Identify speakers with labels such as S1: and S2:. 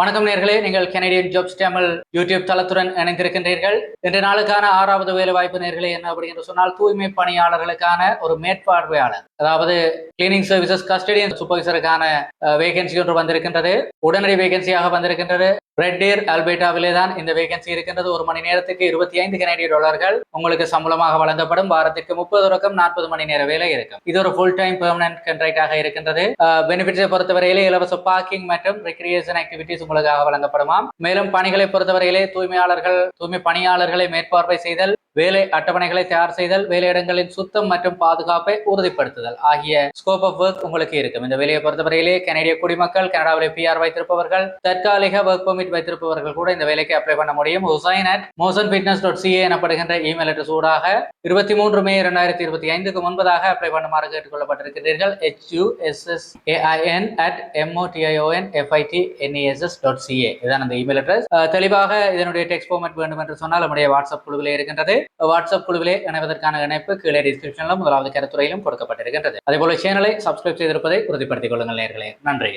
S1: வணக்கம் நேர்களே நீங்கள் கெனடியன் ஜாப்ஸ் தமிழ் யூடியூப் தளத்துடன் இணைந்திருக்கின்றீர்கள். இன்று நாளுக்கான ஆறாவது வேலை வாய்ப்பு நேர்களே என்ன அப்படி என்று சொன்னால் தூய்மை பணியாளர்களுக்கான ஒரு மேற்பார்வையாளர். அதாவது கிளீனிங் சர்வீசஸ் கஸ்டடியன் சூப்பர்வைசருக்கான வேகன்சி ஒன்று வந்திருக்கின்றது. உடனடி வேகன்சியாக வந்திருக்கின்றது. ரெட் அல்பேட்டாவிலே தான் இந்த வேகன்சி இருக்கின்றது. ஒரு மணி நேரத்துக்கு இருபத்தி ஐந்து கனடிய டாலர்கள் உங்களுக்கு சம்பளமாக வழங்கப்படும். வாரத்துக்கு முப்பது ரொக்கம் நாற்பது மணி நேர வேலை இருக்கும். இது ஒரு ஃபுல் டைம் பெர்மனன்ட் கண்ட்ராக்டாக இருக்கின்றது. பெனிஃபிட்ஸை பொறுத்தவரையிலே இலவச பார்க்கிங் மற்றும் ரெக்ரியேஷன் ஆக்டிவிட்டிஸ் உங்களுக்காக வழங்கப்படுமாம். மேலும் பணிகளை பொறுத்தவரையிலே தூய்மையாளர்கள் தூய்மை பணியாளர்களை மேற்பார்வை செய்தல் வேலை அட்டவணைகளை தயார் செய்தல் வேலையிடங்களின் சுத்தம் மற்றும் பாதுகாப்பை உறுதிப்படுத்துதல் ஆகிய ஸ்கோப் ஆஃப் ஒர்க் உங்களுக்கு இருக்கும். இந்த வேலையை பொறுத்தவரையிலே கனடிய குடிமக்கள் கனடாவில் பிஆர் வைத்திருப்பவர்கள் தற்காலிக ஒர்க் பெர்மிட் வைத்திருப்பவர்கள் கூட இந்த வேலைக்கு அப்ளை பண்ண முடியும். Hussain at motion fitness dot CA எனப்படுகின்ற இமெயில் அட்ரஸ் ஊடாக இருபத்தி மூன்று மே இரண்டாயிரத்தி இருபத்தி ஐந்துக்கு முன்பதாக அப்ளை பண்ணுமாறு கேட்டுக்கொள்ளப்பட்டிருக்கிறீர்கள். H U S S A I N at M O T I O N F I T N E S S dot CA இதான் அந்த இமெயில் அட்ரஸ் தெளிவாக இதனுடைய டெக்ஸ்ட் ஃபார்மேட் வேண்டும் என்று சொன்னால் நம்முடைய வாட்ஸ்அப் குழுவில் இருக்கின்றது. வாட்ஸ்அப் குழுவிலே இணைவதற்கான இணைப்பு கீழே டிஸ்கிரிப்ஷனிலும் முதலாவது கருத்துறையிலும் கொடுக்கப்பட்டிருக்கின்றது. அதேபோல சேனலை சப்ஸ்கிரைப் செய்திருப்பதை உறுதிப்படுத்திக் கொள்ளுங்கள் நேர்களே. நன்றி.